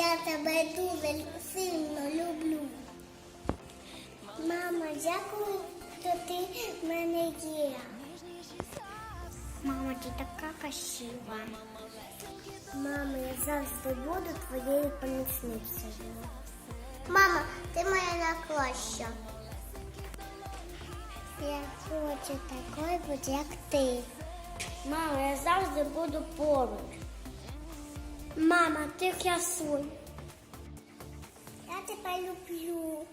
я тебе дуже сильно люблю. Мама, дякую, що ти в мене є. Мама, ти така красива. Мама, я завжди буду твоєю помічницею. Мама, ти моя наклоща. Я хочу такою бути, як ти. Мама, я завжди буду поруч. Мама, ти красуй. Я тебе люблю.